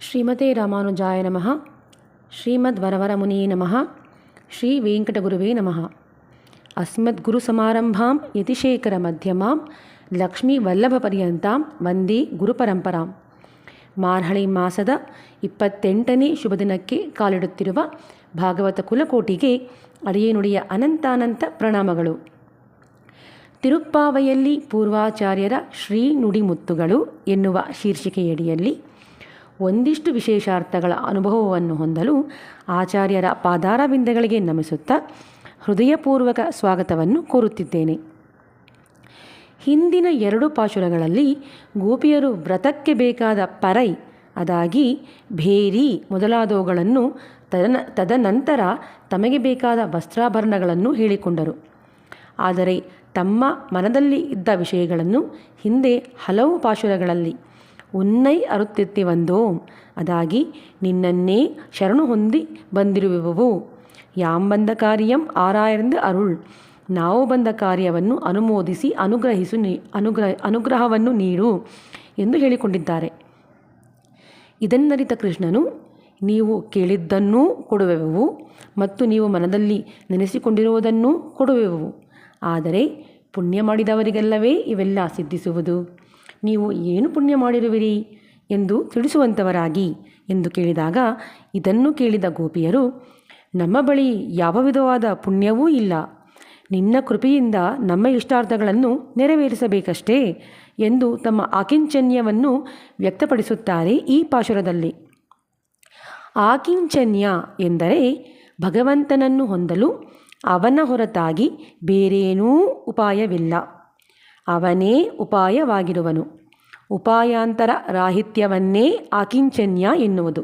ಶ್ರೀಮತೆ ರಾಮಾನುಜಾಯ ನಮಃ. ಶ್ರೀಮದ್ ವರವರಮುನಿಯೇ ನಮಃ. ಶ್ರೀ ವೆಂಕಟಗುರುವೇ ನಮಃ. ಅಸ್ಮದ್ಗುರುಸಮಾರಂಭಾಂ ಯತಿಶೇಖರಮಧ್ಯಮಾಂ ಲಕ್ಷ್ಮೀವಲ್ಲಭಪರ್ಯಂತಾಂ ವಂದೇ ಗುರುಪರಂಪರಾಂ. ಮಾರ್ಹಳಿ ಮಾಸದ ಇಪ್ಪತ್ತೆಂಟನೇ ಶುಭ ದಿನಕ್ಕೆ ಕಾಲಿಡುತ್ತಿರುವ ಭಾಗವತ ಕುಲಕೋಟಿಗೆ ಅಡಿಯನುಡಿಯ ಅನಂತಾನಂತ ಪ್ರಣಾಮಗಳು. ತಿರುಪ್ಪಾವೆಯಲ್ಲಿ ಪೂರ್ವಾಚಾರ್ಯರ ಶ್ರೀ ನುಡಿಮುತ್ತುಗಳು ಎನ್ನುವ ಶೀರ್ಷಿಕೆಯಡಿಯಲ್ಲಿ ಒಂದಿಷ್ಟು ವಿಶೇಷಾರ್ಥಗಳ ಅನುಭವವನ್ನು ಹೊಂದಲು ಆಚಾರ್ಯರ ಪಾದಾರವಿಂದಗಳಿಗೆ ನಮಿಸುತ್ತಾ ಹೃದಯಪೂರ್ವಕ ಸ್ವಾಗತವನ್ನು ಕೋರುತ್ತಿದ್ದೇನೆ. ಹಿಂದಿನ ಎರಡು ಪಾಶುರಗಳಲ್ಲಿ ಗೋಪಿಯರು ವ್ರತಕ್ಕೆ ಬೇಕಾದ ಪರೈ, ಅದಾಗಿ ಭೇರಿ ಮೊದಲಾದವುಗಳನ್ನು ತದನ, ತದನಂತರ ತಮಗೆ ಬೇಕಾದ ವಸ್ತ್ರಾಭರಣಗಳನ್ನು ಹೇಳಿಕೊಂಡರು. ಆದರೆ ತಮ್ಮ ಮನದಲ್ಲಿ ಇದ್ದ ವಿಷಯಗಳನ್ನು ಹಿಂದೆ ಹಲವು ಪಾಶುರಗಳಲ್ಲಿ ಉನ್ನೈ ಅರುತ್ತಿತ್ತಿವಂದೋ ಅದಾಗಿ ನಿನ್ನನ್ನೇ ಶರಣು ಹೊಂದಿ ಬಂದಿರುವೆವು. ಯಾಂಬಂದ ಕಾರ್ಯಂ ಆರಾಯರಿಂದ ಅರುಳ್. ನಾವು ಬಂದ ಕಾರ್ಯವನ್ನು ಅನುಮೋದಿಸಿ ಅನುಗ್ರಹಿಸು ನೀ ಅನುಗ್ರಹ ಅನುಗ್ರಹವನ್ನು ನೀಡು ಎಂದು ಹೇಳಿಕೊಂಡಿದ್ದಾರೆ. ಇದನ್ನರಿತ ಕೃಷ್ಣನು, ನೀವು ಕೇಳಿದ್ದನ್ನೂ ಕೊಡುವೆವು ಮತ್ತು ನೀವು ಮನದಲ್ಲಿ ನೆನೆಸಿಕೊಂಡಿರುವುದನ್ನೂ ಕೊಡುವೆವು. ಆದರೆ ಪುಣ್ಯ ಮಾಡಿದವರಿಗೆಲ್ಲವೇ ಇವೆಲ್ಲ ಸಿದ್ಧಿಸುವುದು. ನೀವು ಏನು ಪುಣ್ಯ ಮಾಡಿರುವಿರಿ ಎಂದು ತಿಳಿಸುವಂಥವರಾಗಿ ಎಂದು ಕೇಳಿದಾಗ ಇದನ್ನು ಕೇಳಿದ ಗೋಪಿಯರು, ನಮ್ಮ ಬಳಿ ಯಾವ ವಿಧವಾದ ಪುಣ್ಯವೂ ಇಲ್ಲ. ನಿನ್ನ ಕೃಪೆಯಿಂದ ನಮ್ಮ ಇಷ್ಟಾರ್ಥಗಳನ್ನು ನೆರವೇರಿಸಬೇಕಷ್ಟೇ ಎಂದು ತಮ್ಮ ಆಕಿಂಚನ್ಯವನ್ನು ವ್ಯಕ್ತಪಡಿಸುತ್ತಾರೆ ಈ ಪಾಶುರದಲ್ಲಿ. ಆಕಿಂಚನ್ಯ ಎಂದರೆ ಭಗವಂತನನ್ನು ಹೊಂದಲು ಅವನ ಹೊರತಾಗಿ ಬೇರೇನೂ ಉಪಾಯವಿಲ್ಲ. ಅವನೇ ಉಪಾಯವಾಗಿರುವನು. ಉಪಾಯಾಂತರ ರಾಹಿತ್ಯವನ್ನೇ ಆಕಿಂಚನ್ಯ ಎನ್ನುವುದು.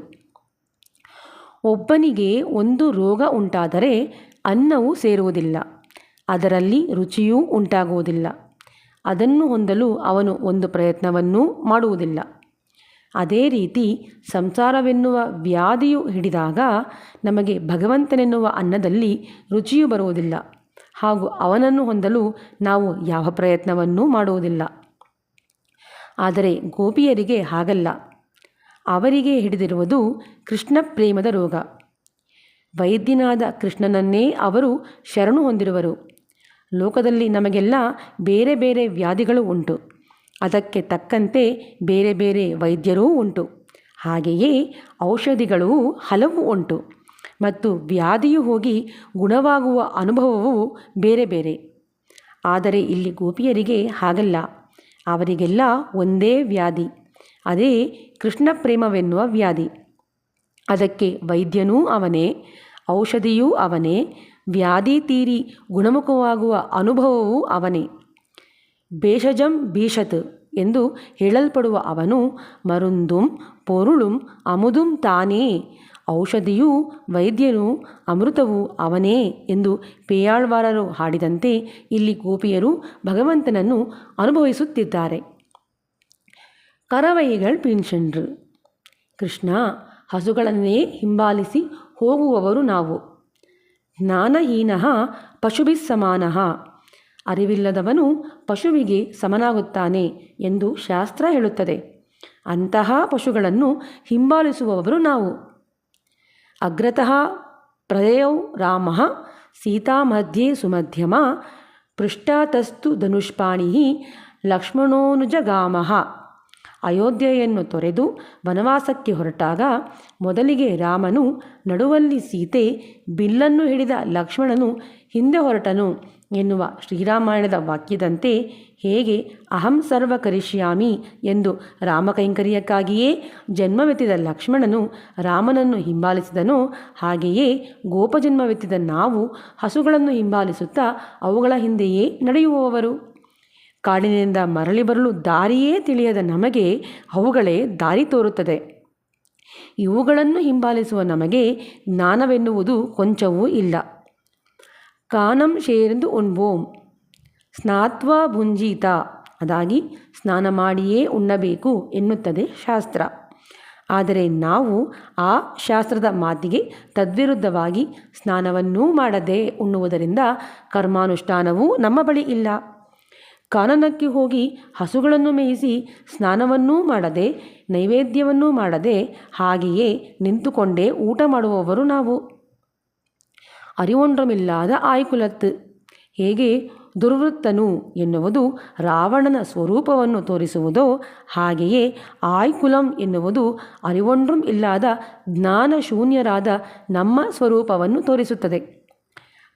ಒಬ್ಬನಿಗೆ ಒಂದು ರೋಗ ಉಂಟಾದರೆ ಅನ್ನವು ಸೇರುವುದಿಲ್ಲ. ಅದರಲ್ಲಿ ರುಚಿಯೂ ಉಂಟಾಗುವುದಿಲ್ಲ. ಅದನ್ನು ಹೊಂದಲು ಅವನು ಒಂದು ಪ್ರಯತ್ನವನ್ನೂ ಮಾಡುವುದಿಲ್ಲ. ಅದೇ ರೀತಿ ಸಂಸಾರವೆನ್ನುವ ವ್ಯಾಧಿಯು ಹಿಡಿದಾಗ ನಮಗೆ ಭಗವಂತನೆನ್ನುವ ಅನ್ನದಲ್ಲಿ ರುಚಿಯೂ ಬರುವುದಿಲ್ಲ. ಹಾಗೂ ಅವನನ್ನು ಹೊಂದಲು ನಾವು ಯಾವ ಪ್ರಯತ್ನವನ್ನೂ ಮಾಡುವುದಿಲ್ಲ. ಆದರೆ ಗೋಪಿಯರಿಗೆ ಹಾಗಲ್ಲ. ಅವರಿಗೆ ಹಿಡಿದಿರುವುದು ಕೃಷ್ಣ ಪ್ರೇಮದ ರೋಗ. ವೈದ್ಯನಾದ ಕೃಷ್ಣನನ್ನೇ ಅವರು ಶರಣು ಹೊಂದಿರುವರು. ಲೋಕದಲ್ಲಿ ನಮಗೆಲ್ಲ ಬೇರೆ ಬೇರೆ ವ್ಯಾಧಿಗಳು ಉಂಟು. ಅದಕ್ಕೆ ತಕ್ಕಂತೆ ಬೇರೆ ಬೇರೆ ವೈದ್ಯರೂ ಉಂಟು. ಹಾಗೆಯೇ ಔಷಧಿಗಳೂ ಹಲವು ಉಂಟು. ಮತ್ತು ವ್ಯಾಧಿಯು ಹೋಗಿ ಗುಣವಾಗುವ ಅನುಭವವೂ ಬೇರೆ ಬೇರೆ. ಆದರೆ ಇಲ್ಲಿ ಗೋಪಿಯರಿಗೆ ಹಾಗಲ್ಲ. ಅವರಿಗೆಲ್ಲ ಒಂದೇ ವ್ಯಾಧಿ. ಅದೇ ಕೃಷ್ಣ ಪ್ರೇಮವೆನ್ನುವ ವ್ಯಾಧಿ. ಅದಕ್ಕೆ ವೈದ್ಯನೂ ಅವನೇ, ಔಷಧಿಯೂ ಅವನೇ, ವ್ಯಾಧಿ ತೀರಿ ಗುಣಮುಖವಾಗುವ ಅನುಭವವೂ ಅವನೇ. ಬೇಷಜಂ ಭೀಷತ್ ಎಂದು ಹೇಳಲ್ಪಡುವ ಅವನು ಮರುಂದುಂ ಪೊರುಳುಂ ಅಮುದುಂ ತಾನೇ ಔಷಧಿಯೂ ವೈದ್ಯನು ಅಮೃತವು ಅವನೇ ಎಂದು ಪೇಯಾಳ್ವಾರರು ಹಾಡಿದಂತೆ ಇಲ್ಲಿ ಗೋಪಿಯರು ಭಗವಂತನನ್ನು ಅನುಭವಿಸುತ್ತಿದ್ದಾರೆ. ಕರವೈಗಳು ಪಿನ್ಷನ್ರು ಕೃಷ್ಣ, ಹಸುಗಳನ್ನೇ ಹಿಂಬಾಲಿಸಿ ಹೋಗುವವರು ನಾವು. ಜ್ಞಾನಹೀನ ಪಶುಭಿಸ್ಸಮಾನಃ. ಅರಿವಿಲ್ಲದವನು ಪಶುವಿಗೆ ಸಮನಾಗುತ್ತಾನೆ ಎಂದು ಶಾಸ್ತ್ರ ಹೇಳುತ್ತದೆ. ಅಂತಹ ಪಶುಗಳನ್ನು ಹಿಂಬಾಲಿಸುವವರು ನಾವು. ಅಗ್ರತಃ ಪ್ರಯೌ ರಾಮ ಸೀತಾಮಧ್ಯೆ ಸುಮಧ್ಯಮ ಪೃಷ್ಠಾತಸ್ತು ಧನುಷ್ಪಾಣಿ ಲಕ್ಷ್ಮಣೋನುಜಗಾಮ ಅಯೋಧ್ಯೆಯನ್ನು ತೊರೆದು ವನವಾಸಕ್ಕೆ ಹೊರಟಾಗ ಮೊದಲಿಗೆ ರಾಮನು ನಡುವಲ್ಲಿ ಸೀತೆ ಬಿಲ್ಲನ್ನು ಹಿಡಿದ ಲಕ್ಷ್ಮಣನು ಹಿಂದೆ ಹೊರಟನು. ಎನ್ನುವ ಶ್ರೀರಾಮಾಯಣದ ವಾಕ್ಯದಂತೆ ಹೇಗೆ ಅಹಂ ಸರ್ವ ಕರಿಷ್ಯಾಮಿ ಎಂದು ರಾಮಕೈಂಕರ್ಯಕ್ಕಾಗಿಯೇ ಜನ್ಮವೆತ್ತಿದ ಲಕ್ಷ್ಮಣನು ರಾಮನನ್ನು ಹಿಂಬಾಲಿಸಿದನೋ, ಹಾಗೆಯೇ ಗೋಪಜನ್ಮವೆತ್ತಿದ ನಾವು ಹಸುಗಳನ್ನು ಹಿಂಬಾಲಿಸುತ್ತಾ ಅವುಗಳ ಹಿಂದೆಯೇ ನಡೆಯುವವರು? ಕಾಡಿನಿಂದ ಮರಳಿ ಬರಲು ದಾರಿಯೇ ತಿಳಿಯದ ನಮಗೆ ಅವುಗಳೇ ದಾರಿ ತೋರುತ್ತದೆ. ಇವುಗಳನ್ನು ಹಿಂಬಾಲಿಸುವ ನಮಗೆ ಜ್ಞಾನವೆನ್ನುವುದು ಕೊಂಚವೂ ಇಲ್ಲ. ಕಾನಂ ಶೇರೆಂದು ಉಣ್ಬೋಂ ಸ್ನಾತ್ವಾ ಭುಂಜೀತ. ಅದಾಗಿ, ಸ್ನಾನ ಮಾಡಿಯೇ ಉಣ್ಣಬೇಕು ಎನ್ನುತ್ತದೆ ಶಾಸ್ತ್ರ. ಆದರೆ ನಾವು ಆ ಶಾಸ್ತ್ರದ ಮಾತಿಗೆ ತದ್ವಿರುದ್ಧವಾಗಿ ಸ್ನಾನವನ್ನೂ ಮಾಡದೆ ಉಣ್ಣುವುದರಿಂದ ಕರ್ಮಾನುಷ್ಠಾನವೂ ನಮ್ಮ ಬಳಿ ಇಲ್ಲ. ಕಾನನಕ್ಕೆ ಹೋಗಿ ಹಸುಗಳನ್ನು ಮೇಯಿಸಿ ಸ್ನಾನವನ್ನೂ ಮಾಡದೆ, ನೈವೇದ್ಯವನ್ನೂ ಮಾಡದೆ ಹಾಗೆಯೇ ನಿಂತುಕೊಂಡೇ ಊಟ ಮಾಡುವವರು ನಾವು. ಅರಿವೊಂಡ್ರಮಿಲ್ಲದ ಆಯ್ಕುಲತ್ತು. ಹೇಗೆ? ದುರ್ವೃತ್ತನು ಎನ್ನುವುದು ರಾವಣನ ಸ್ವರೂಪವನ್ನು ತೋರಿಸುವುದೋ ಹಾಗೆಯೇ ಆಯ್ಕುಲಂ ಎನ್ನುವುದು ಅರಿವೊಂಡ್ರಂ ಇಲ್ಲದ ಜ್ಞಾನಶೂನ್ಯರಾದ ನಮ್ಮ ಸ್ವರೂಪವನ್ನು ತೋರಿಸುತ್ತದೆ.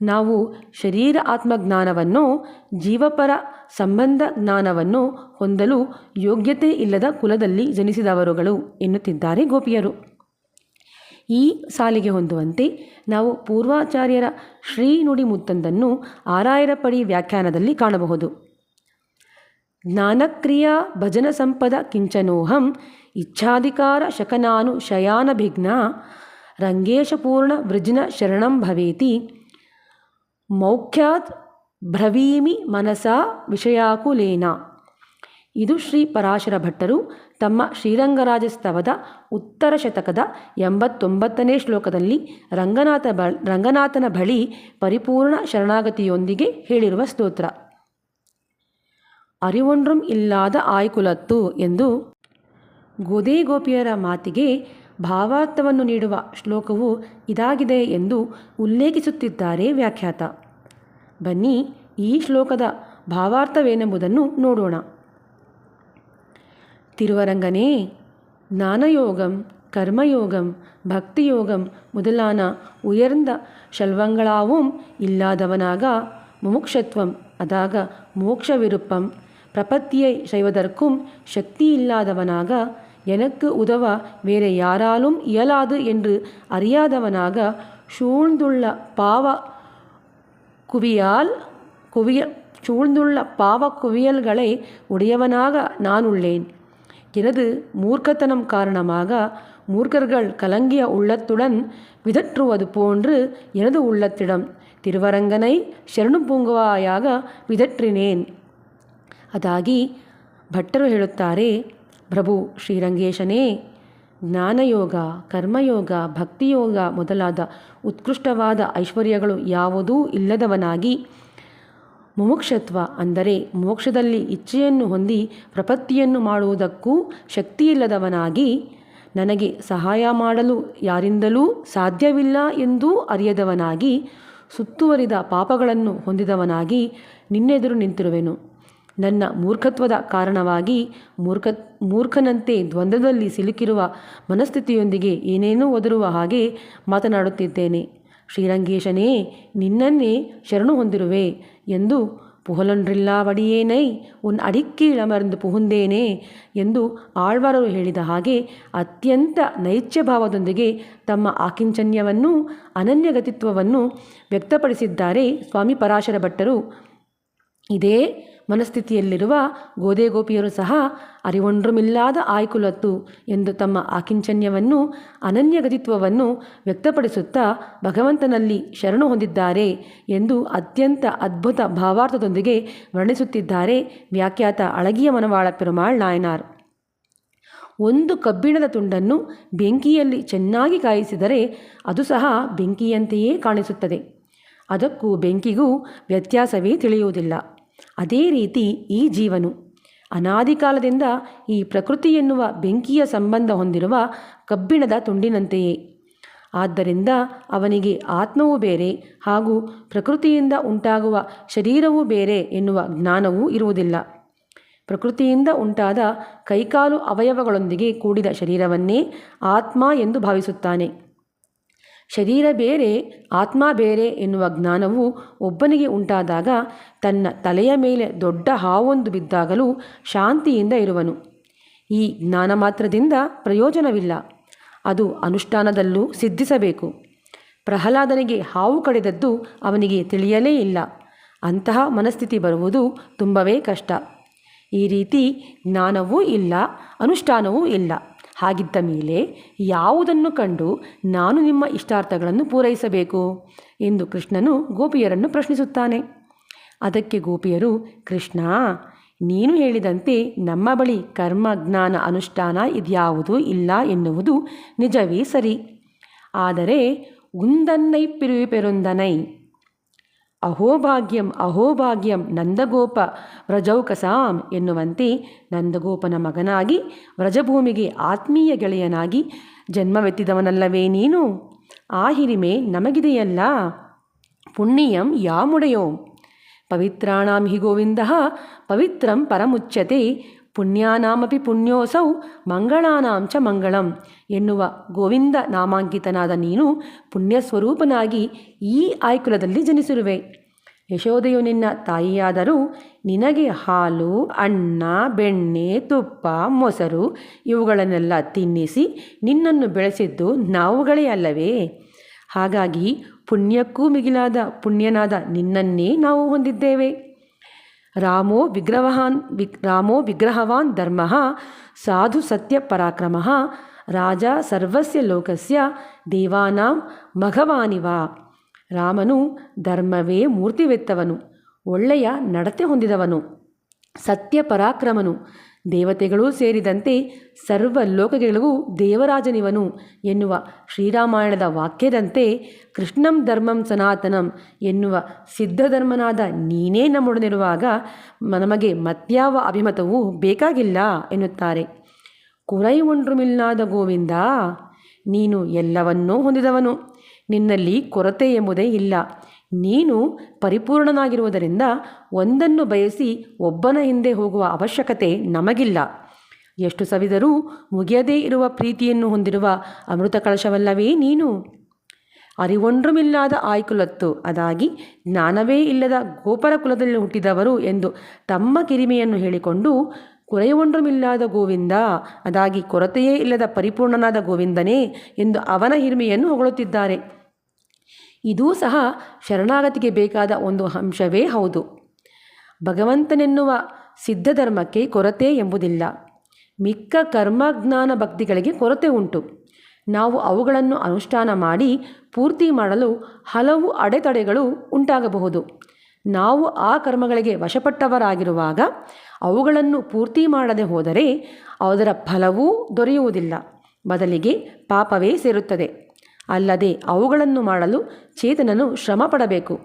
ನಾವು ಶರೀರ ಆತ್ಮಜ್ಞಾನವನ್ನು, ಜೀವಪರ ಸಂಬಂಧ ಜ್ಞಾನವನ್ನು ಹೊಂದಲು ಯೋಗ್ಯತೆ ಇಲ್ಲದ ಕುಲದಲ್ಲಿ ಜನಿಸಿದವರುಗಳು ಎನ್ನುತ್ತಿದ್ದಾರೆ ಗೋಪಿಯರು. ಈ ಸಾಲಿಗೆ ಹೊಂದುವಂತೆ ನಾವು ಪೂರ್ವಾಚಾರ್ಯರ ಶ್ರೀ ನುಡಿ ಮುತ್ತಂದನ್ನು ಆರಾಯರಪಡಿ ವ್ಯಾಖ್ಯಾನದಲ್ಲಿ ಕಾಣಬಹುದು. ಜ್ಞಾನಕ್ರಿಯಾ ಭಜನ ಸಂಪದ ಕಿಂಚನೋಹಂ ಇಚ್ಛಾಧಿಕಾರ ಶಕನಾನು ಶಯಾನಭಿಘ್ನ ರಂಗೇಶಪೂರ್ಣ ವೃಜಿನ ಶರಣಂ ಭವೇತಿ ಮೌಖ್ಯಾತ್ ಭ್ರವೀಮಿ ಮನಸಾ ವಿಷಯಾಕುಲೇನ ಇದು ಶ್ರೀ ಪರಾಶರ ಭಟ್ಟರು ತಮ್ಮ ಶ್ರೀರಂಗರಾಜಸ್ತವದ ಉತ್ತರ ಶತಕದ ಎಂಬತ್ತೊಂಬತ್ತನೇ ಶ್ಲೋಕದಲ್ಲಿ ರಂಗನಾಥ ಬ, ರಂಗನಾಥನ ಬಳಿ ಪರಿಪೂರ್ಣ ಶರಣಾಗತಿಯೊಂದಿಗೆ ಹೇಳಿರುವ ಸ್ತೋತ್ರ. ಅರಿವೊಂಡ್ರಂ ಇಲ್ಲಾದ ಆಯ್ಕುಲತ್ತು ಎಂದು ಗೋದೇ ಗೋಪಿಯರ ಮಾತಿಗೆ ಭಾವಾರ್ಥವನ್ನು ನೀಡುವ ಶ್ಲೋಕವು ಇದಾಗಿದೆ ಎಂದು ಉಲ್ಲೇಖಿಸುತ್ತಿದ್ದಾರೆ ವ್ಯಾಖ್ಯಾತ. ಬನ್ನಿ ಈ ಶ್ಲೋಕದ ಭಾವಾರ್ಥವೇನೆಂಬುದನ್ನು ನೋಡೋಣ. திருவரங்கனே. ஞானயோகம் கர்மயோகம் பக்தி யோகம் முதலான உயர்ந்த செல்வங்களாவும் இல்லாதவனாக முமுக்ஷத்துவம் அதாக மோட்ச விருப்பம் பிரபத்தியை செய்வதற்கும் சக்தி இல்லாதவனாக எனக்கு உதவ வேறு யாராலும் இயலாது என்று அறியாதவனாக சூழ்ந்துள்ள பாவ குவியால் குவிய சூழ்ந்துள்ள பாவ குவியல்களை உடையவனாக நான் உள்ளேன். எனது மூர்க்கத்தனம் காரணமாக மூர்க்கர்கள் கலங்கிய உள்ளத்துடன் விதற்றுவது போன்று எனது உள்ளத்திடம் திருவரங்கனை ಶರಣು ಪುಂಗುವಾಯಾಗ ವಿದಟ್ರಿನೇನ್ ಅದಾಗಿ ಭಟ್ಟರು ಹೇಳುತ್ತಾರೆ ಪ್ರಭು ಶ್ರೀರಂಗೇಶನೇ ಜ್ಞಾನಯೋಗ ಕರ್ಮಯೋಗ ಭಕ್ತಿಯೋಗ ಮೊದಲಾದ ಉತ್ಕೃಷ್ಟವಾದ ಐಶ್ವರ್ಯಗಳು ಯಾವುದೂ ಇಲ್ಲದವನಾಗಿ ಮುಮುಕ್ಷತ್ವ ಅಂದರೆ ಮೋಕ್ಷದಲ್ಲಿ ಇಚ್ಛೆಯನ್ನು ಹೊಂದಿ ಪ್ರಪತ್ತಿಯನ್ನು ಮಾಡುವುದಕ್ಕೂ ಶಕ್ತಿಯಿಲ್ಲದವನಾಗಿ ನನಗೆ ಸಹಾಯ ಮಾಡಲು ಯಾರಿಂದಲೂ ಸಾಧ್ಯವಿಲ್ಲ ಎಂದೂ ಅರಿಯದವನಾಗಿ ಸುತ್ತುವರಿದ ಪಾಪಗಳನ್ನು ಹೊಂದಿದವನಾಗಿ ನಿನ್ನೆದುರು ನಿಂತಿರುವೆನು. ನನ್ನ ಮೂರ್ಖತ್ವದ ಕಾರಣವಾಗಿ ಮೂರ್ಖ, ಮೂರ್ಖನಂತೆ ದ್ವಂದ್ವದಲ್ಲಿ ಸಿಲುಕಿರುವ ಮನಸ್ಥಿತಿಯೊಂದಿಗೆ ಏನೇನೂ ಒದರುವ ಹಾಗೆ ಮಾತನಾಡುತ್ತಿದ್ದೇನೆ. ಶ್ರೀರಂಗೇಶನೇ, ನಿನ್ನನ್ನೇ ಶರಣು ಹೊಂದಿರುವೆ ಎಂದು ಪುಹಲೊಂಡ್ರಿಲ್ಲಾವಡಿಯೇನೈ ಉನ್ ಅಡಿಕ್ಕೀಳಮರ್ದು ಪುಹುಂದೇನೆ ಎಂದು ಆಳ್ವಾರರು ಹೇಳಿದ ಹಾಗೆ ಅತ್ಯಂತ ನೈಚ್ಯ ಭಾವದೊಂದಿಗೆ ತಮ್ಮ ಆಕಿಂಚನ್ಯವನ್ನು ಅನನ್ಯಗತಿತ್ವವನ್ನು ವ್ಯಕ್ತಪಡಿಸಿದ್ದಾರೆ ಸ್ವಾಮಿ ಪರಾಶರ ಭಟ್ಟರು. ಇದೇ ಮನಸ್ಥಿತಿಯಲ್ಲಿರುವ ಗೋದೆ ಗೋಪಿಯರು ಸಹ ಅರಿವೊಂಡ್ರುಮಿಲ್ಲಾದ ಆಯ್ಕುಲತ್ತು ಎಂದು ತಮ್ಮ ಆಕಿಂಚನ್ಯವನ್ನು ಅನನ್ಯಗತಿತ್ವವನ್ನು ವ್ಯಕ್ತಪಡಿಸುತ್ತಾ ಭಗವಂತನಲ್ಲಿ ಶರಣು ಹೊಂದಿದ್ದಾರೆ ಎಂದು ಅತ್ಯಂತ ಅದ್ಭುತ ಭಾವಾರ್ಥದೊಂದಿಗೆ ವರ್ಣಿಸುತ್ತಿದ್ದಾರೆ ವ್ಯಾಖ್ಯಾತ ಅಳಗಿಯ ಮನವಾಳ ಪೆರುಮಾಳ್ ನಾಯನಾರ್. ಒಂದು ಕಬ್ಬಿಣದ ತುಂಡನ್ನು ಬೆಂಕಿಯಲ್ಲಿ ಚೆನ್ನಾಗಿ ಕಾಯಿಸಿದರೆ ಅದು ಸಹ ಬೆಂಕಿಯಂತೆಯೇ ಕಾಣಿಸುತ್ತದೆ. ಅದಕ್ಕೂ ಬೆಂಕಿಗೂ ವ್ಯತ್ಯಾಸವೇ ತಿಳಿಯುವುದಿಲ್ಲ. ಅದೇ ರೀತಿ ಈ ಜೀವನು. ಅನಾದಿ ಕಾಲದಿಂದ ಈ ಪ್ರಕೃತಿ ಎನ್ನುವ ಬೆಂಕಿಯ ಸಂಬಂಧ ಹೊಂದಿರುವ ಕಬ್ಬಿಣದ ತುಂಡಿನಂತೆಯೇ. ಆದ್ದರಿಂದ ಅವನಿಗೆ ಆತ್ಮವೂ ಬೇರೆ ಹಾಗೂ ಪ್ರಕೃತಿಯಿಂದ ಉಂಟಾಗುವ ಶರೀರವೂ ಬೇರೆ ಎನ್ನುವ ಜ್ಞಾನವೂ ಇರುವುದಿಲ್ಲ. ಪ್ರಕೃತಿಯಿಂದ ಉಂಟಾದ ಕೈಕಾಲು ಅವಯವಗಳೊಂದಿಗೆ ಕೂಡಿದ ಶರೀರವನ್ನೇ ಆತ್ಮ ಎಂದು ಭಾವಿಸುತ್ತಾನೆ. ಶರೀರ ಬೇರೆ, ಆತ್ಮ ಬೇರೆ ಎನ್ನುವ ಜ್ಞಾನವು ಒಬ್ಬನಿಗೆ ಉಂಟಾದಾಗ ತನ್ನ ತಲೆಯ ಮೇಲೆ ದೊಡ್ಡ ಹಾವೊಂದು ಬಿದ್ದಾಗಲೂ ಶಾಂತಿಯಿಂದ ಇರುವನು. ಈ ಜ್ಞಾನ ಮಾತ್ರದಿಂದ ಪ್ರಯೋಜನವಿಲ್ಲ. ಅದು ಅನುಷ್ಠಾನದಲ್ಲೂ ಸಿದ್ಧಿಸಬೇಕು. ಪ್ರಹ್ಲಾದನಿಗೆ ಹಾವು ಕಡಿದದ್ದು ಅವನಿಗೆ ತಿಳಿಯಲೇ ಇಲ್ಲ. ಅಂತಹ ಮನಸ್ಥಿತಿ ಬರುವುದು ತುಂಬವೇ ಕಷ್ಟ. ಈ ರೀತಿ ಜ್ಞಾನವೂ ಇಲ್ಲ, ಅನುಷ್ಠಾನವೂ ಇಲ್ಲ. ಹಾಗಿದ್ದ ಮೇಲೆ ಯಾವುದನ್ನು ಕಂಡು ನಾನು ನಿಮ್ಮ ಇಷ್ಟಾರ್ಥಗಳನ್ನು ಪೂರೈಸಬೇಕು? ಎಂದು ಕೃಷ್ಣನು ಗೋಪಿಯರನ್ನು ಪ್ರಶ್ನಿಸುತ್ತಾನೆ. ಅದಕ್ಕೆ ಗೋಪಿಯರು, ಕೃಷ್ಣ, ನೀನು ಹೇಳಿದಂತೆ ನಮ್ಮ ಬಳಿ ಕರ್ಮ, ಜ್ಞಾನ, ಅನುಷ್ಠಾನ ಇದ್ಯಾವುದೂ ಇಲ್ಲ ಎನ್ನುವುದು ನಿಜವೇ ಸರಿ. ಆದರೆ ಉಂದನ್ನೈ ಪಿರುವಿ ಪೆರುಂದನೈ ಅಹೋಭಾಗ್ಯಂ ಅಹೋಭಾಗ್ಯಂ, ನಂದಗೋಪ, ವ್ರಜೌಕಸಾಂ ಎನ್ನುವಂತೆ ನಂದಗೋಪನ ಮಗನಾಗಿ, ವ್ರಜಭೂಮಿಗೆ ಆತ್ಮೀಯ ಗೆಳೆಯನಾಗಿ ಜನ್ಮವೆತ್ತಿದವನಲ್ಲವೇ ನೀನು? ಆ ಹಿರಿಮೆ ನಮಗಿದೆಯಲ್ಲ? ಪುಣ್ಯಂ ಯಾಮುಡೆಯೋ? ಪವಿತ್ರಾಣಾಂ ಹಿ ಗೋವಿಂದ, ಪವಿತ್ರಂ ಪರಮುಚ್ಯತೆ ಪುಣ್ಯಾನಾಮಪಿ ಪುಣ್ಯೋಸೌ ಮಂಗಳಾನಾಂಚ ಮಂಗಳಂ ಎನ್ನುವ ಗೋವಿಂದ ನಾಮಾಂಕಿತನಾದ ನೀನು ಪುಣ್ಯಸ್ವರೂಪನಾಗಿ ಈ ಆಯ್ಕುಲದಲ್ಲಿ ಜನಿಸಿರುವೆ. ಯಶೋದೆಯು ನಿನ್ನ ತಾಯಿಯಾದರೂ ನಿನಗೆ ಹಾಲು, ಅನ್ನ, ಬೆಣ್ಣೆ, ತುಪ್ಪ, ಮೊಸರು ಇವುಗಳನ್ನೆಲ್ಲ ತಿನ್ನಿಸಿ ನಿನ್ನನ್ನು ಬೆಳೆಸಿದ್ದು ನಾವುಗಳೇ ಅಲ್ಲವೇ? ಹಾಗಾಗಿ ಪುಣ್ಯಕ್ಕೂ ಮಿಗಿಲಾದ ಪುಣ್ಯನಾದ ನಿನ್ನನ್ನೇ ನಾವು ಹೊಂದಿದ್ದೇವೆ. ರಾಮೋ ವಿಗ್ರಹವಾನ್ ವಿಗ್, ರಾಮೋ ವಿಗ್ರಹವಾನ್ ಧರ್ಮ, ಸಾಧು ಸತ್ಯ ಪರಾಕ್ರಮ, ರಾಜ ಸರ್ವಸ್ಯ ಲೋಕಸ್ಯ, ದೇವಾನಾಂ ಮಘವಾನಿವ. ರಾಮನು ಧರ್ಮವೇ ಮೂರ್ತಿವೆತ್ತವನು, ಒಳ್ಳೆಯ ನಡತೆ ಹೊಂದಿದವನು, ಸತ್ಯ ಪರಾಕ್ರಮನು ದೇವತೆಗಳೂ ಸೇರಿದಂತೆ ಸರ್ವ ಲೋಕಗಳಿಗೂ ದೇವರಾಜನಿವನು ಎನ್ನುವ ಶ್ರೀರಾಮಾಯಣದ ವಾಕ್ಯದಂತೆ ಕೃಷ್ಣಂ ಧರ್ಮಂ ಸನಾತನಂ ಎನ್ನುವ ಸಿದ್ಧಧರ್ಮನಾದ ನೀನೇ ನಮ್ಮೊಡನಿರುವಾಗ ನಮಗೆ ಮತ್ಯಾವ ಅಭಿಮತವೂ ಬೇಕಾಗಿಲ್ಲ ಎನ್ನುತ್ತಾರೆ. ಕುರೈ ಒನ್றுಮಿಲ್ಲಾದ ಗೋವಿಂದ, ನೀನು ಎಲ್ಲವನ್ನೂ ಹೊಂದಿದವನು. ನಿನ್ನಲ್ಲಿ ಕೊರತೆ ಎಂಬುದೇ ಇಲ್ಲ. ನೀನು ಪರಿಪೂರ್ಣನಾಗಿರುವುದರಿಂದ ಒಂದನ್ನು ಬಯಸಿ ಒಬ್ಬನ ಹಿಂದೆ ಹೋಗುವ ಅವಶ್ಯಕತೆ ನಮಗಿಲ್ಲ. ಎಷ್ಟು ಸವಿದರೂ ಮುಗಿಯದೇ ಇರುವ ಪ್ರೀತಿಯನ್ನು ಹೊಂದಿರುವ ಅಮೃತ ಕಳಶವಲ್ಲವೇ ನೀನು? ಅರಿವೊಂಡ್ರುಮಿಲ್ಲಾದ ಆಯ್ಕುಲತ್ತು, ಅದಾಗಿ ಜ್ಞಾನವೇ ಇಲ್ಲದ ಗೋಪರ ಕುಲದಲ್ಲಿ ಹುಟ್ಟಿದವರು ಎಂದು ತಮ್ಮ ಕಿರಿಮೆಯನ್ನು ಹೇಳಿಕೊಂಡು ಕುರೆಯೊಂಡ್ರುಮಿಲ್ಲಾದ ಗೋವಿಂದ, ಅದಾಗಿ ಕೊರತೆಯೇ ಇಲ್ಲದ ಪರಿಪೂರ್ಣನಾದ ಗೋವಿಂದನೇ ಎಂದು ಅವನ ಹಿರಿಮೆಯನ್ನು ಹೊಗಳುತ್ತಿದ್ದಾರೆ. ಇದೂ ಸಹ ಶರಣಾಗತಿಗೆ ಬೇಕಾದ ಒಂದು ಅಂಶವೇ ಹೌದು. ಭಗವಂತನೆನ್ನುವ ಸಿದ್ಧಧರ್ಮಕ್ಕೆ ಕೊರತೆ ಎಂಬುದಿಲ್ಲ. ಮಿಕ್ಕ ಕರ್ಮಜ್ಞಾನ ಭಕ್ತಿಗಳಿಗೆ ಕೊರತೆ ಉಂಟು. ನಾವು ಅವುಗಳನ್ನು ಅನುಷ್ಠಾನ ಮಾಡಿ ಪೂರ್ತಿ ಮಾಡಲು ಹಲವು ಅಡೆತಡೆಗಳು ಉಂಟಾಗಬಹುದು. ನಾವು ಆ ಕರ್ಮಗಳಿಗೆ ವಶಪಟ್ಟವರಾಗಿರುವಾಗ ಅವುಗಳನ್ನು ಪೂರ್ತಿ ಮಾಡದೆ ಹೋದರೆ ಅದರ ಫಲವೂ ದೊರೆಯುವುದಿಲ್ಲ. ಬದಲಿಗೆ ಪಾಪವೇ ಸೇರುತ್ತದೆ. ಅಲ್ಲದೆ ಅವುಗಳನ್ನು ಮಾಡಲು ಚೇತನನು ಶ್ರಮ ಪಡಬೇಕು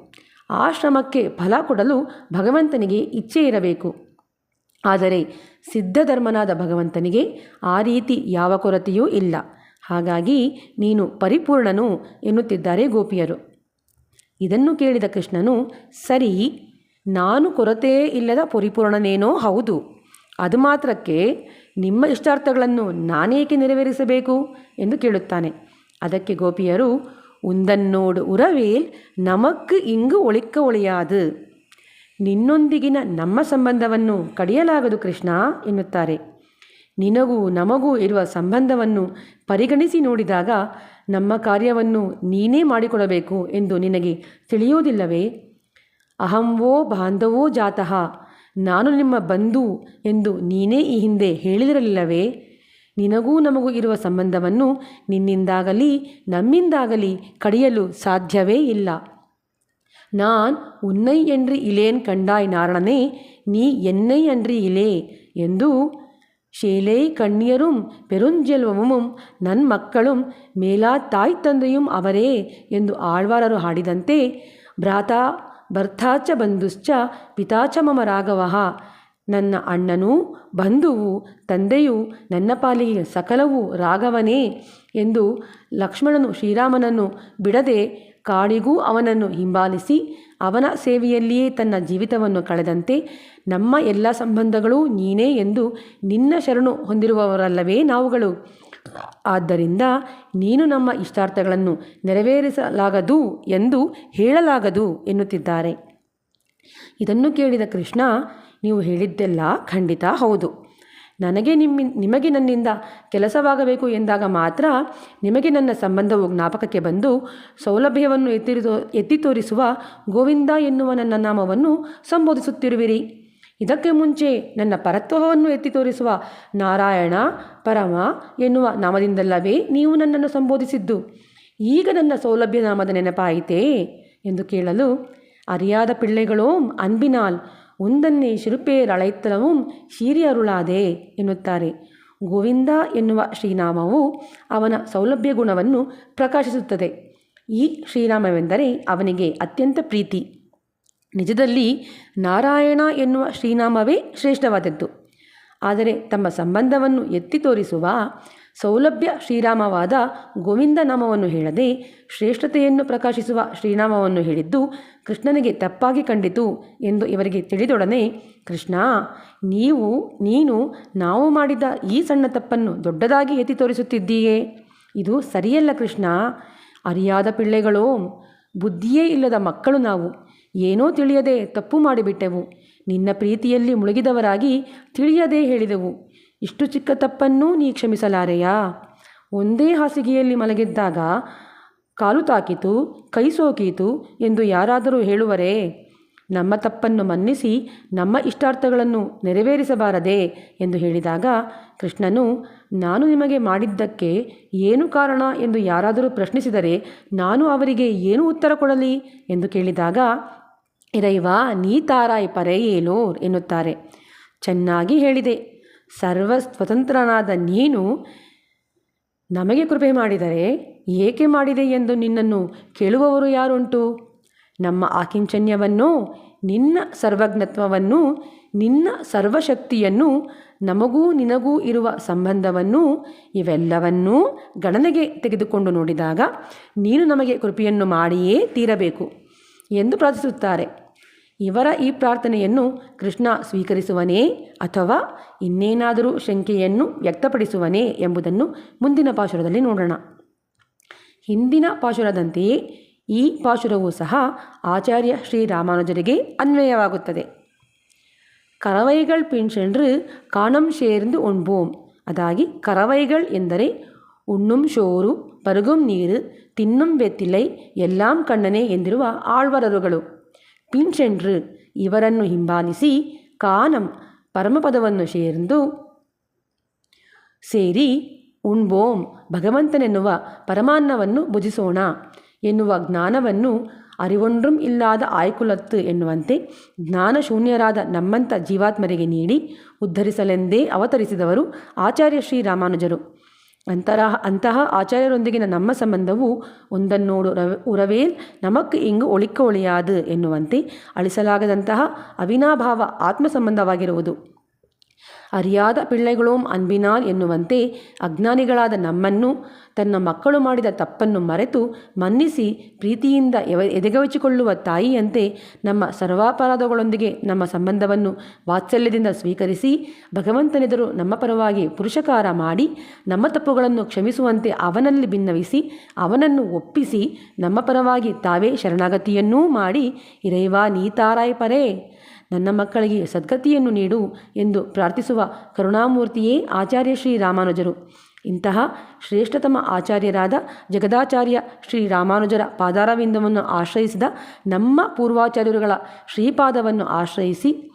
ಆ ಶ್ರಮಕ್ಕೆ ಫಲ ಕೊಡಲು ಭಗವಂತನಿಗೆ ಇಚ್ಛೆ ಇರಬೇಕು. ಆದರೆ ಸಿದ್ಧಧರ್ಮನಾದ ಭಗವಂತನಿಗೆ ಆ ರೀತಿ ಯಾವ ಕೊರತೆಯೂ ಇಲ್ಲ. ಹಾಗಾಗಿ ನೀನು ಪರಿಪೂರ್ಣನು ಎನ್ನುತ್ತಿದ್ದಾರೆ ಗೋಪಿಯರು. ಇದನ್ನು ಕೇಳಿದ ಕೃಷ್ಣನು, ಸರಿ, ನಾನು ಕೊರತೆಯೇ ಇಲ್ಲದ ಪರಿಪೂರ್ಣನೇನೋ ಹೌದು. ಅದು ಮಾತ್ರಕ್ಕೆ ನಿಮ್ಮ ಇಷ್ಟಾರ್ಥಗಳನ್ನು ನಾನೇಕೆ ನೆರವೇರಿಸಬೇಕು? ಎಂದು ಕೇಳುತ್ತಾನೆ. ಅದಕ್ಕೆ ಗೋಪಿಯರು, ಉಂದನ್ನೋಡು ಉರವೇಲ್ ನಮಕ್ ಇಂಗು ಒಳಿಕ್ಕ ಒಳೆಯಾದು. ನಿನ್ನೊಂದಿಗಿನ ನಮ್ಮ ಸಂಬಂಧವನ್ನು ಕಡಿಯಲಾಗದು ಕೃಷ್ಣ ಎನ್ನುತ್ತಾರೆ. ನಿನಗೂ ನಮಗೂ ಇರುವ ಸಂಬಂಧವನ್ನು ಪರಿಗಣಿಸಿ ನೋಡಿದಾಗ ನಮ್ಮ ಕಾರ್ಯವನ್ನು ನೀನೇ ಮಾಡಿಕೊಡಬೇಕು ಎಂದು ನಿನಗೆ ತಿಳಿಯುವುದಿಲ್ಲವೇ ಅಹಂವೋ ಬಾಂಧವೋ ಜಾತಃ, ನಾನು ನಿಮ್ಮ ಬಂಧು ಎಂದು ನೀನೇ ಈ ಹಿಂದೆ ಹೇಳಿದಿರಲಿಲ್ಲವೇ? ನಿನಗೂ ನಮಗೂ ಇರುವ ಸಂಬಂಧವನ್ನು ನಿನ್ನಿಂದಾಗಲಿ ನಮ್ಮಿಂದಾಗಲಿ ಕಡಿಯಲು ಸಾಧ್ಯವೇ ಇಲ್ಲ. ನಾನ್ ಉನ್ನೈ ಎಂಡ್ರಿ ಇಲೇನ್ ಕಂಡಾಯ್ ನಾರಣನೇ, ನೀ ಎನ್ನೈ ಅನ್ರಿ ಇಲೇ ಎಂದು ಶೇಲೈ ಕಣ್ಣಿಯರುಂ ಪೆರುಂಜೆಲ್ವಮುಂ ನನ್ನ ಮಕ್ಕಳುಂ ಮೇಲಾ ತಾಯಿ ತಂದೆಯುಂ ಅವರೇ ಎಂದು ಆಳ್ವಾರರು ಹಾಡಿದಂತೆ, ಭ್ರಾತ ಭರ್ತಾಚ ಬಂಧುಶ್ಚ ಪಿತಾಚ ಮಮ ರಾಘವಃ ನನ್ನ ಅಣ್ಣನೂ ಬಂಧುವು, ತಂದೆಯೂ, ನನ್ನ ಪಾಲಿಗೆ ಸಕಲವೂ ರಾಘವನೇ ಎಂದು ಲಕ್ಷ್ಮಣನು ಶ್ರೀರಾಮನನ್ನು ಬಿಡದೆ ಕಾಡಿಗೂ ಅವನನ್ನು ಹಿಂಬಾಲಿಸಿ ಅವನ ಸೇವೆಯಲ್ಲಿಯೇ ತನ್ನ ಜೀವಿತವನ್ನು ಕಳೆದಂತೆ, ನಮ್ಮ ಎಲ್ಲ ಸಂಬಂಧಗಳೂ ನೀನೇ ಎಂದು ನಿನ್ನ ಶರಣು ಹೊಂದಿರುವವರಲ್ಲವೇ ನಾವುಗಳು. ಆದ್ದರಿಂದ ನೀನು ನಮ್ಮ ಇಷ್ಟಾರ್ಥಗಳನ್ನು ನೆರವೇರಿಸಲಾಗದು ಎಂದು ಹೇಳಲಾಗದು ಎನ್ನುತ್ತಿದ್ದಾರೆ. ಇದನ್ನು ಕೇಳಿದ ಕೃಷ್ಣ ನೀವು ಹೇಳಿದ್ದೆಲ್ಲ ಖಂಡಿತ ಹೌದು. ನನಗೆ ನಿಮ್ಮ, ನಿಮಗೆ ನನ್ನಿಂದ ಕೆಲಸವಾಗಬೇಕು ಎಂದಾಗ ಮಾತ್ರ ನಿಮಗೆ ನನ್ನ ಸಂಬಂಧವು ಜ್ಞಾಪಕಕ್ಕೆ ಬಂದು ಸೌಲಭ್ಯವನ್ನು ಎತ್ತಿ ಎತ್ತಿ ತೋರಿಸುವ ಗೋವಿಂದ ಎನ್ನುವ ನನ್ನ ನಾಮವನ್ನು ಸಂಬೋಧಿಸುತ್ತಿರುವಿರಿ. ಇದಕ್ಕೆ ಮುಂಚೆ ನನ್ನ ಪರತ್ವವನ್ನು ಎತ್ತಿ ತೋರಿಸುವ ನಾರಾಯಣ, ಪರಮ ಎನ್ನುವ ನಾಮದಿಂದಲ್ಲವೇ ನೀವು ನನ್ನನ್ನು ಸಂಬೋಧಿಸಿದ್ದು. ಈಗ ನನ್ನ ಸೌಲಭ್ಯ ನಾಮದ ನೆನಪಾಯಿತೇ? ಎಂದು ಕೇಳಲು, ಅರಿಯಾದ ಪಿಳ್ಳೆಗಳೋಂ, ಅನ್ಬಿನಾಲ್ ಒಂದನ್ನೇ ಶಿರುಪೇರಳೈತ್ತಲவும் ಶೀರಿ ಅರುಳಾದೆ ಎನ್ನುತ್ತಾರೆ. ಗೋವಿಂದ ಎನ್ನುವ ಶ್ರೀನಾಮವು ಅವನ ಸೌಲಭ್ಯ ಗುಣವನ್ನು ಪ್ರಕಾಶಿಸುತ್ತದೆ. ಈ ಶ್ರೀನಾಮವೆಂದರೆ ಅವನಿಗೆ ಅತ್ಯಂತ ಪ್ರೀತಿ. ನಿಜದಲ್ಲಿ ನಾರಾಯಣ ಎನ್ನುವ ಶ್ರೀನಾಮವೇ ಶ್ರೇಷ್ಠವಾದದ್ದು. ಆದರೆ ತಮ್ಮ ಸಂಬಂಧವನ್ನು ಎತ್ತಿ ತೋರಿಸುವ ಸೌಲಭ್ಯ ಶ್ರೀರಾಮವಾದ ಗೋವಿಂದ ನಾಮವನ್ನು ಹೇಳದೆ ಶ್ರೇಷ್ಠತೆಯನ್ನು ಪ್ರಕಾಶಿಸುವ ಶ್ರೀನಾಮವನ್ನು ಹೇಳಿದ್ದು ಕೃಷ್ಣನಿಗೆ ತಪ್ಪಾಗಿ ಕಂಡಿತು ಎಂದು ಇವರಿಗೆ ತಿಳಿದೊಡನೆ, ಕೃಷ್ಣ, ನೀವು, ನೀನು, ನಾವು ಮಾಡಿದ ಈ ಸಣ್ಣ ತಪ್ಪನ್ನು ದೊಡ್ಡದಾಗಿ ಎತ್ತಿ ತೋರಿಸುತ್ತಿದ್ದೀಯೇ? ಇದು ಸರಿಯಲ್ಲ ಕೃಷ್ಣ. ಅರಿಯಾದ ಪಿಳ್ಳೆಗಳೋ, ಬುದ್ಧಿಯೇ ಇಲ್ಲದ ಮಕ್ಕಳು ನಾವು. ಏನೋ ತಿಳಿಯದೆ ತಪ್ಪು ಮಾಡಿಬಿಟ್ಟೆವು. ನಿನ್ನ ಪ್ರೀತಿಯಲ್ಲಿ ಮುಳುಗಿದವರಾಗಿ ತಿಳಿಯದೇ ಹೇಳಿದೆವು. ಇಷ್ಟು ಚಿಕ್ಕ ತಪ್ಪನ್ನೂ ನೀ ಕ್ಷಮಿಸಲಾರೆಯಾ? ಒಂದೇ ಹಾಸಿಗೆಯಲ್ಲಿ ಮಲಗಿದ್ದಾಗ ಕಾಲು ತಾಕಿತು, ಕೈ ಸೋಕೀತು ಎಂದು ಯಾರಾದರೂ ಹೇಳುವರೇ, ನಮ್ಮ ತಪ್ಪನ್ನು ಮನ್ನಿಸಿ ನಮ್ಮ ಇಷ್ಟಾರ್ಥಗಳನ್ನು ನೆರವೇರಿಸಬಾರದೆ ಎಂದು ಹೇಳಿದಾಗ ಕೃಷ್ಣನು, ನಾನು ನಿಮಗೆ ಮಾಡಿದ್ದಕ್ಕೆ ಏನು ಕಾರಣ ಎಂದು ಯಾರಾದರೂ ಪ್ರಶ್ನಿಸಿದರೆ ನಾನು ಅವರಿಗೆ ಏನು ಉತ್ತರ ಕೊಡಲಿ ಎಂದು ಕೇಳಿದಾಗ, ಇರೈವ, ನೀ ತಾರಾಯ್ ಪರೆಯೇಲೋರ್ ಎನ್ನುತ್ತಾರೆ. ಚೆನ್ನಾಗಿ ಹೇಳಿದೆ. ಸರ್ವ ಸ್ವತಂತ್ರನಾದ ನೀನು ನಮಗೆ ಕೃಪೆ ಮಾಡಿದರೆ ಏಕೆ ಮಾಡಿದೆ ಎಂದು ನಿನ್ನನ್ನು ಕೇಳುವವರು ಯಾರುಂಟು? ನಮ್ಮ ಆಕಿಂಚನ್ಯವನ್ನು ನಿನ್ನ ಸರ್ವಜ್ಞತ್ವವನ್ನು, ನಿನ್ನ ಸರ್ವಶಕ್ತಿಯನ್ನು, ನಮಗೂ ನಿನಗೂ ಇರುವ ಸಂಬಂಧವನ್ನು ಇವೆಲ್ಲವನ್ನೂ ಗಣನೆಗೆ ತೆಗೆದುಕೊಂಡು ನೋಡಿದಾಗ ನೀನು ನಮಗೆ ಕೃಪೆಯನ್ನು ಮಾಡಿಯೇ ತೀರಬೇಕು ಎಂದು ಪ್ರಾರ್ಥಿಸುತ್ತಾರೆ. ಇವರ ಈ ಪ್ರಾರ್ಥನೆಯನ್ನು ಕೃಷ್ಣ ಸ್ವೀಕರಿಸುವನೇ ಅಥವಾ ಇನ್ನೇನಾದರೂ ಶಂಕೆಯನ್ನು ವ್ಯಕ್ತಪಡಿಸುವನೇ ಎಂಬುದನ್ನು ಮುಂದಿನ ಪಾಶುರದಲ್ಲಿ ನೋಡೋಣ. ಹಿಂದಿನ ಪಾಶುರದಂತೆಯೇ ಈ ಪಾಶುರವೂ ಸಹ ಆಚಾರ್ಯ ಶ್ರೀರಾಮಾನುಜರಿಗೆ ಅನ್ವಯವಾಗುತ್ತದೆ. ಕರವೈಗಳ್ ಪಿನ್ಸೆಂಡ್ರು ಕಾಣಂ ಶೇರಿಂದು ಉಣ್ಬೋಮ್ ಅದಾಗಿ ಕರವೈಗಳ್ ಎಂದರೆ ಉಣ್ಣುಂ ಶೋರು ಪರುಗುಂ ನೀರು, ತಿನ್ನುಂ ಬೆತ್ತಿಲೈ ಎಲ್ಲಾಂ ಕಣ್ಣನೆ ಎಂದಿರುವ ಆಳ್ವರರುಗಳು. ಪಿನ್ಸೆಂಡ್ರು ಇವರನ್ನು ಹಿಂಬಾಲಿಸಿ ಕಾನಂ ಪರಮಪದವನ್ನು ಸೇರಿದು ಸೇರಿ ಉಣ್ಬೋಂ ಭಗವಂತನೆನ್ನುವ ಪರಮಾನ್ನವನ್ನು ಭುಜಿಸೋಣ ಎನ್ನುವ ಜ್ಞಾನವನ್ನು ಅರಿವೊಂಡ್ರೂ ಇಲ್ಲಾದ ಆಯ್ಕುಲತ್ತು ಎನ್ನುವಂತೆ ಜ್ಞಾನಶೂನ್ಯರಾದ ನಮ್ಮಂಥ ಜೀವಾತ್ಮರಿಗೆ ನೀಡಿ ಉದ್ಧರಿಸಲೆಂದೇ ಅವತರಿಸಿದವರು ಆಚಾರ್ಯ ಶ್ರೀರಾಮಾನುಜರು ಅಂತರ, ಅಂತಹ ಆಚಾರ್ಯರೊಂದಿಗಿನ ನಮ್ಮ ಸಂಬಂಧವು ಒಂದನ್ನೋಡು ರವ, ಉರವೇಲ್ ನಮಕ್ ಇಂಗು ಒಳಿಕ ಒಳಿಯಾದು ಎನ್ನುವಂತೆ ಅಳಿಸಲಾಗದಂತಹ ಅವಿನಾಭಾವ ಆತ್ಮ ಸಂಬಂಧವಾಗಿರುವುದು ಅರಿಯಾದ ಪಿಳ್ಳೆಗಳೋಂ ಅನ್ಬಿನಾಲ್ ಎನ್ನುವಂತೆ ಅಜ್ಞಾನಿಗಳಾದ ನಮ್ಮನ್ನು ತನ್ನ ಮಕ್ಕಳು ಮಾಡಿದ ತಪ್ಪನ್ನು ಮರೆತು ಮನ್ನಿಸಿ ಪ್ರೀತಿಯಿಂದ ಎದೆಗವಚಿಕೊಳ್ಳುವ ತಾಯಿಯಂತೆ ನಮ್ಮ ಸರ್ವಾಪರಾಧಗಳೊಂದಿಗೆ ನಮ್ಮ ಸಂಬಂಧವನ್ನು ವಾತ್ಸಲ್ಯದಿಂದ ಸ್ವೀಕರಿಸಿ ಭಗವಂತನೆದುರು ನಮ್ಮ ಪರವಾಗಿ ಪುರುಷಕಾರ ಮಾಡಿ ನಮ್ಮ ತಪ್ಪುಗಳನ್ನು ಕ್ಷಮಿಸುವಂತೆ ಅವನಲ್ಲಿ ಭಿನ್ನವಿಸಿ ಅವನನ್ನು ಒಪ್ಪಿಸಿ ನಮ್ಮ ಪರವಾಗಿ ತಾವೇ ಶರಣಾಗತಿಯನ್ನೂ ಮಾಡಿ ಇರೈವಾ ನೀತಾರಾಯ್ ಪರೇ. ನನ್ನ ಮಕ್ಕಳಿಗೆ ಸದ್ಗತಿಯನ್ನು ನೀಡು ಎಂದು ಪ್ರಾರ್ಥಿಸುವ ಕರುಣಾಮೂರ್ತಿಯೇ ಆಚಾರ್ಯ ಶ್ರೀ ರಾಮಾನುಜರು. ಇಂತಹ ಶ್ರೇಷ್ಠತಮ ಆಚಾರ್ಯರಾದ ಜಗದಾಚಾರ್ಯ ಶ್ರೀ ರಾಮಾನುಜರ ಪಾದಾರವಿಂದವನ್ನು ಆಶ್ರಯಿಸಿದ ನಮ್ಮ ಪೂರ್ವಾಚಾರ್ಯರುಗಳ ಶ್ರೀಪಾದವನ್ನು ಆಶ್ರಯಿಸಿ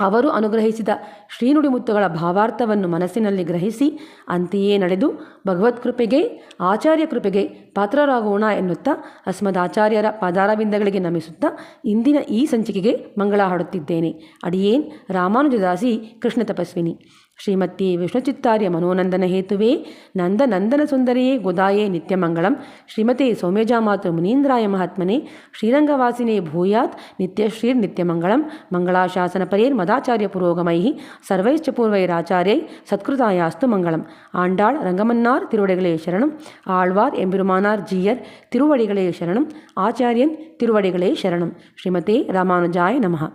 ಅವರು ಅನುಗ್ರಹಿಸಿದ ಶ್ರೀನುಡಿಮುತ್ತುಗಳ ಭಾವಾರ್ಥವನ್ನು ಮನಸ್ಸಿನಲ್ಲಿ ಗ್ರಹಿಸಿ ಅಂತೆಯೇ ನಡೆದು ಭಗವತ್ ಕೃಪೆಗೆ, ಆಚಾರ್ಯ ಕೃಪೆಗೆ ಪಾತ್ರರಾಗೋಣ ಎನ್ನುತ್ತಾ ಅಸ್ಮದಾಚಾರ್ಯರ ಪಾದಾರವಿಂದಗಳಿಗೆ ನಮಿಸುತ್ತಾ ಇಂದಿನ ಈ ಸಂಚಿಕೆಗೆ ಮಂಗಳ ಹಾಡುತ್ತಿದ್ದೇನೆ ಅಡಿಯೇನ್ ರಾಮಾನುಜದಾಸಿ ಕೃಷ್ಣ ತಪಸ್ವಿನಿ. ஸ்ரீமத்தி விஷ்ணுச்சித்தாரிய மனோநந்தன ஹேத்துவே நந்த நந்தன சுந்தரியே குதாயே நித்யமங்கலம். ஸ்ரீமதே சோமேஜாமாத்து முனீந்திராய மகாத்மனே ஸ்ரீரங்கவாசினே பூயாத் நித்யஸ்ரீர் நித்யமங்கலம். மங்களாசாசனபரேர் மதாச்சாரிய புரோகமை சர்வைச்ச பூர்வைராச்சாரியை சத்கிருதாயாஸ்து மங்களம். ஆண்டாள் ரங்கமன்னார் திருவடிகளே சரணம். ஆழ்வார் எம்பெருமானார் ஜீயர் திருவடிகளே சரணம். ஆச்சாரியன் திருவடிகளே சரணம். ஸ்ரீமதே ராமானுஜாய நமகா